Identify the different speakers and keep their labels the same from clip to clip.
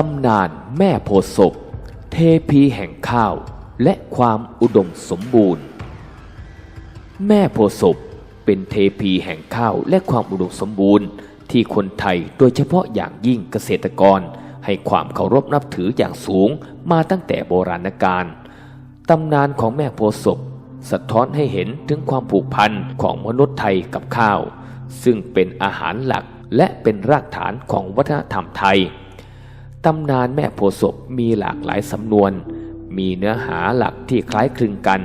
Speaker 1: ตำนานแม่โพศพ เทพีแห่งข้าว และความอุดมสมบูรณ์ แม่โพศพเป็นเทพีแห่งข้าวและความอุดมสมบูรณ์ ที่คนไทยโดยเฉพาะอย่างยิ่งเกษตรกร ให้ความเคารพนับถืออย่างสูงมาตั้งแต่โบราณกาลตำนานของแม่โพศพ สะท้อนให้เห็นถึงความผูกพันของมนุษย์ไทยกับข้าว ซึ่งเป็นอาหารหลักและเป็นรากฐานของวัฒนธรรมไทย ตำนานแม่โพศพมีหลากหลายสำนวน มีเนื้อหาหลักที่คล้ายคลึงกัน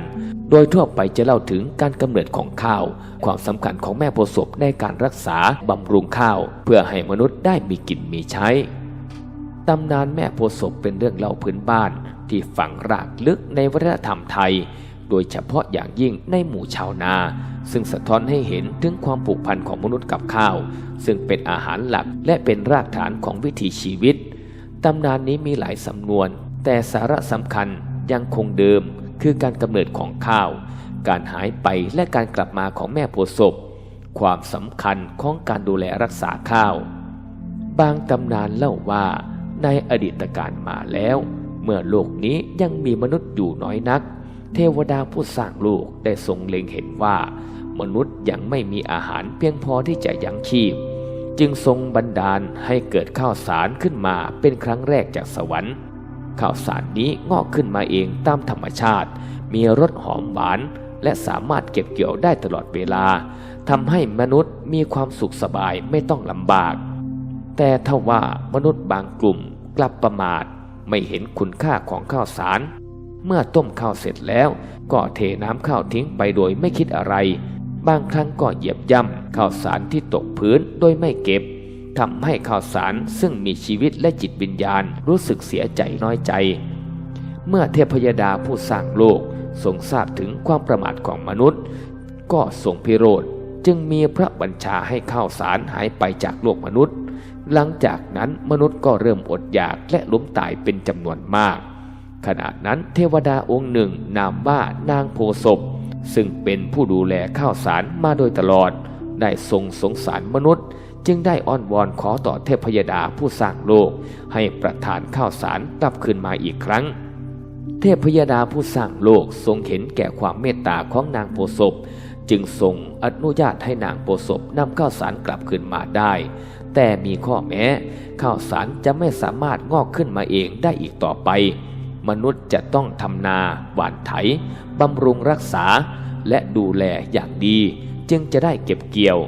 Speaker 1: โดยทั่วไปจะเล่าถึงการกำเนิดของข้าว ความสำคัญของแม่โพศพในการรักษาบำรุงข้าว เพื่อให้มนุษย์ได้มีกินมีใช้ ตำนานแม่โพศพเป็นเรื่องเล่าพื้นบ้าน ที่ฝังรากลึกในวัฒนธรรมไทย โดยเฉพาะอย่างยิ่งในหมู่ชาวนา ซึ่งสะท้อนให้เห็นถึงความผูกพันของมนุษย์กับข้าว ซึ่งเป็นอาหารหลักและเป็นรากฐานของวิถีชีวิต ตำนานนี้มีหลายสำนวน แต่สาระสำคัญยังคงเดิมคือการกำเนิดของข้าว การหายไปและการกลับมาของแม่โพศพ ความสำคัญของการดูแลรักษาข้าว บางตำนานเล่าว่าในอดีตการมาแล้ว เมื่อโลกนี้ยังมีมนุษย์อยู่น้อยนัก เทวดาผู้สร้างโลกได้ทรงเล็งเห็นว่า มนุษย์ยังไม่มีอาหารเพียงพอที่จะยังชีพ จึงทรงบันดาลให้เกิดข้าวสารขึ้นมาเป็นครั้งแรกจากสวรรค์ข้าวสารนี้งอกขึ้นมาเองตามธรรมชาติ มีรสหอมหวาน และสามารถเก็บเกี่ยวได้ตลอดเวลาทำให้มนุษย์มีความสุขสบายไม่ต้องลำบาก แต่ถ้าว่ามนุษย์บางกลุ่มกลับประมาทไม่เห็นคุณค่าของข้าวสาร เมื่อต้มข้าวเสร็จแล้ว ก็เทน้ำข้าวทิ้งไปโดยไม่คิดอะไร บางครั้งก็เหยียบย่ำข้าวสารที่ตกพื้นโดยไม่เก็บทำให้ข้าวสารซึ่งมีชีวิตและจิตวิญญาณรู้สึกเสียใจน้อยใจ เมื่อเทพยดาผู้สร้างโลกทรงทราบถึงความประมาทของมนุษย์ ก็ทรงพิโรธจึงมีพระบัญชาให้ข้าวสารหายไปจากโลกมนุษย์ หลังจากนั้นมนุษย์ก็เริ่มอดอยากและล้มตายเป็นจำนวนมาก ขณะนั้นเทวดาองค์หนึ่งนามว่านางโพศพ ซึ่งเป็นผู้ดูแลข้าวสารมาโดยตลอด ได้ทรงสงสารมนุษย์ จึงได้อ้อนวอนขอต่อเทพยดาผู้สร้างโลก ให้ประทานข้าวสารกลับคืนมาอีกครั้ง เทพยดาผู้สร้างโลกทรงเห็นแก่ความเมตตาของนางโพศพจึงทรงอนุญาตให้นางโพศพนำข้าวสารกลับคืนมาได้ แต่มีข้อแม้ข้าวสารจะไม่สามารถงอกขึ้นมาเองได้อีกต่อไป มนุษย์จะต้องทำนาหว่านไถบำรุงรักษาและดูแลอย่างดี จึงจะได้เก็บเกี่ยว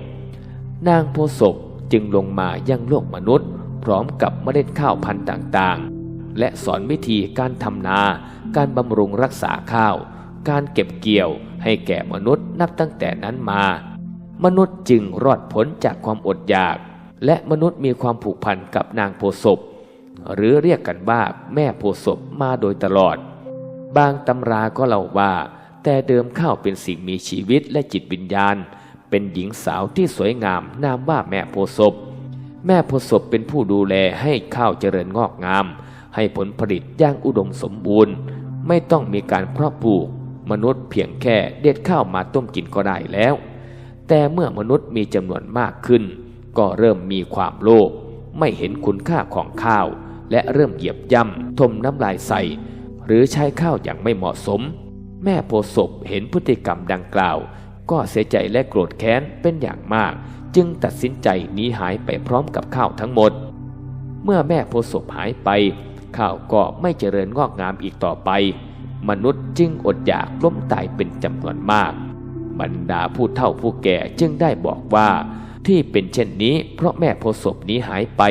Speaker 1: นางโพศพจึงลงมายังโลกมนุษย์ พร้อมกับเมล็ดข้าวพันธุ์ต่างๆ และสอนวิธีการทำนา การบำรุงรักษาข้าว การเก็บเกี่ยวให้แก่มนุษย์นับตั้งแต่นั้นมา มนุษย์จึงรอดพ้นจากความอดอยาก และมนุษย์มีความผูกพันกับนางโพศพ หรือเรียกกันว่าแม่โพศพมาโดยตลอด บางตำราก็เล่าว่า แต่เดิมข้าวเป็นสิ่งมีชีวิตและจิตวิญญาณ เป็นหญิงสาวที่สวยงามนามว่าแม่โพศพแม่โพศพเป็นผู้ดูแลให้ข้าวเจริญงอกงาม ให้ผลผลิตย่างอุดมสมบูรณ์ ไม่ต้องมีการเพาะปลูก มนุษย์เพียงแค่เด็ดข้าวมาต้มกินก็ได้แล้ว แต่เมื่อมนุษย์มีจำนวนมากขึ้น ก็เริ่มมีความโลภไม่เห็นคุณค่าของข้าว และเริ่มเหยียบย่ำทมน้ำลายใส่ หรือใช้ข้าวอย่างไม่เหมาะสม แม่โพศพเห็นพฤติกรรมดังกล่าว ก็เสียใจและโกรธแค้นเป็นอย่างมาก จึงตัดสินใจหนีหายไปพร้อมกับข้าวทั้งหมด เมื่อแม่โพศพหายไป ข้าวก็ไม่เจริญงอกงามอีกต่อไป มนุษย์จึงอดอยากล้มตายเป็นจำนวนมาก บรรดาผู้เฒ่าผู้แก่จึงได้บอกว่าที่เป็นเช่นนี้เพราะแม่โพศพนี้หายไป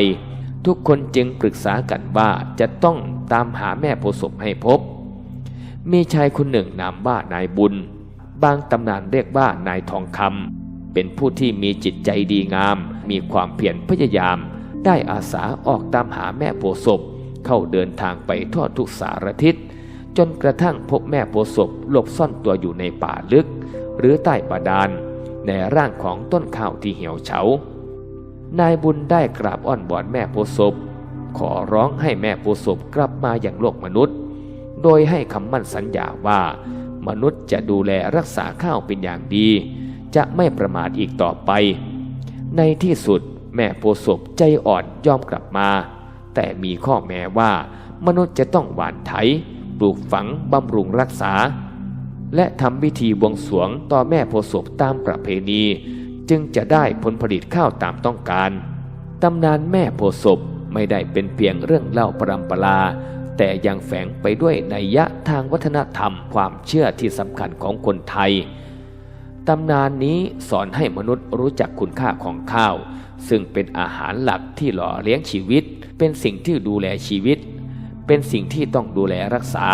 Speaker 1: ทุกคนจึงปรึกษากันว่าจะต้องตามหาแม่โพศพให้พบ มีชายคนหนึ่งนามว่านายบุญ บางตำนานเรียกว่านายทองคำเป็นผู้ที่มีจิตใจดีงาม มีความเพียรพยายาม ได้อาสาออกตามหาแม่โพศพ เข้าเดินทางไปทั่วทุกสารทิศ จนกระทั่งพบแม่โพศพหลบซ่อนตัวอยู่ในป่าลึก หรือใต้บาดาลในร่างของต้นข้าวที่เหี่ยวเฉา นายบุญได้กราบอ้อนวอนแม่โพศพขอร้องให้แม่โพศพกลับมาอย่างโลกมนุษย์ โดยให้คำมั่นสัญญาว่า มนุษย์จะดูแลรักษาข้าวเป็นอย่างดี จะไม่ประมาทอีกต่อไป ในที่สุดแม่โพศพใจอ่อนยอมกลับมา แต่มีข้อแม้ว่ามนุษย์จะต้องหวานไถ ปลูกฝังบำรุงรักษา และทำพิธีบวงสรวงต่อแม่โพศพตามประเพณี จึงจะได้ผลผลิตข้าวตามต้องการ ตำนานแม่โพศพไม่ได้เป็นเพียงเรื่องเล่าปรำปรา แต่ยังแฝงไปด้วยนัยยะทางวัฒนธรรมความเชื่อที่สำคัญของคนไทย ตำนานนี้สอนให้มนุษย์รู้จักคุณค่าของข้าว ซึ่งเป็นอาหารหลักที่หล่อเลี้ยงชีวิต เป็นสิ่งที่ดูแลชีวิต เป็นสิ่งที่ต้องดูแลรักษา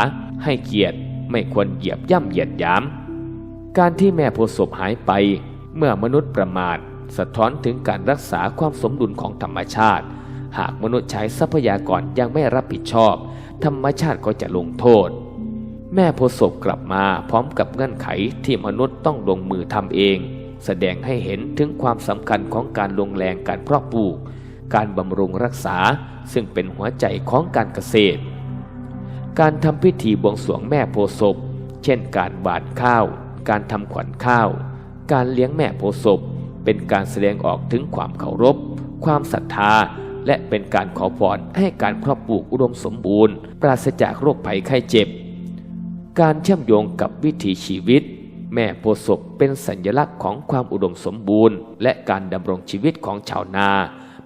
Speaker 1: ให้เกียรติไม่ควรเหยียบย่ำเหยียดหยาม การที่แม่โพศพหายไป เมื่อมนุษย์ประมาทสะท้อนถึงการรักษาความสมดุลของธรรมชาติ หากมนุษย์ใช้ทรัพยากรยังไม่รับผิดชอบ ธรรมชาติก็จะลงโทษ แม่โพศพกลับมาพร้อมกับเงื่อนไขที่มนุษย์ต้องลงมือทำเอง แสดงให้เห็นถึงความสำคัญของการลงแรงการเพาะปลูก การบำรุงรักษาซึ่งเป็นหัวใจของการเกษตร การทำพิธีบวงสรวงแม่โพศพเช่นการหว่านข้าว การทำขวัญข้าว การเลี้ยงแม่โพศพเป็นการแสดงออกถึงความเคารพ ความศรัทธา และเป็นการขอพรให้การเพาะปลูกอุดมสมบูรณ์ ปราศจากโรคภัยไข้เจ็บ การเชื่อมโยงกับวิถีชีวิต แม่โพศพเป็นสัญลักษณ์ของความอุดมสมบูรณ์ และการดำรงชีวิตของชาวนา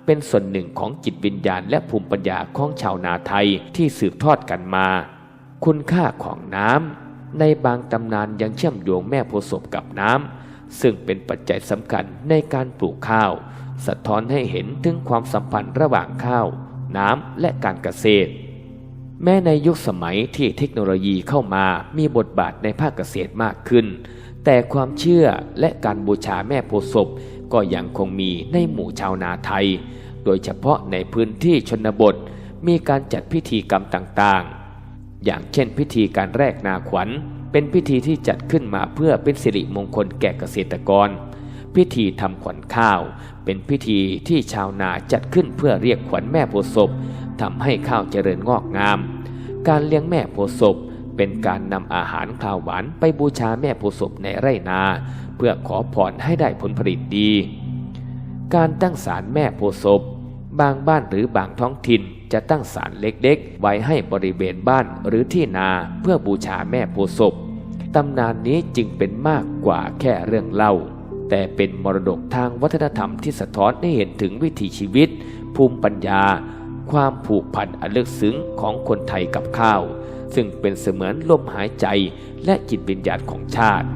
Speaker 1: เป็นส่วนหนึ่งของจิตวิญญาณ และภูมิปัญญาของชาวนาไทยที่สืบทอดกันมา คุณค่าของน้ำในบางตำนานยังเชื่อมโยงแม่โพศพกับน้ำ ซึ่งเป็นปัจจัยสำคัญในการปลูกข้าว สะท้อนให้เห็นถึงความสัมพันธ์ระหว่างข้าว น้ำและการเกษตร แม้ในยุคสมัยที่เทคโนโลยีเข้ามามีบทบาทในภาคเกษตรมากขึ้น แต่ความเชื่อและการบูชาแม่โพธิ์ศพก็ยังคงมีในหมู่ชาวนาไทย โดยเฉพาะในพื้นที่ชนบท มีการจัดพิธีกรรมต่างๆ อย่างเช่นพิธีการแรกนาขวัญ เป็นพิธีที่จัดขึ้นมาเพื่อเป็นสิริมงคลแก่เกษตรกร พิธีทำขวัญข้าว เป็นพิธีที่ชาวนาจัดขึ้นเพื่อเรียกขวัญแม่โพศพทำให้ข้าวเจริญงอกงาม การเลี้ยงแม่โพศพเป็นการนำอาหารข้าวหวานไปบูชาแม่โพศพในไร่นา เพื่อขอพรให้ได้ผลผลิตดี การตั้งศาลแม่โพศพบางบ้านหรือบางท้องถิ่น จะตั้งศาลเล็กๆ ไว้ให้บริเวณบ้านหรือที่นาเพื่อบูชาแม่โพศพตำนานนี้จึงเป็นมากกว่าแค่เรื่องเล่า แต่เป็นมรดกทางวัฒนธรรมที่สะท้อนให้เห็นถึงวิถีชีวิต ภูมิปัญญา ความผูกพันอันลึกซึ้งของคนไทยกับข้าว ซึ่งเป็นเสมือนลมหายใจและจิตวิญญาณของชาติ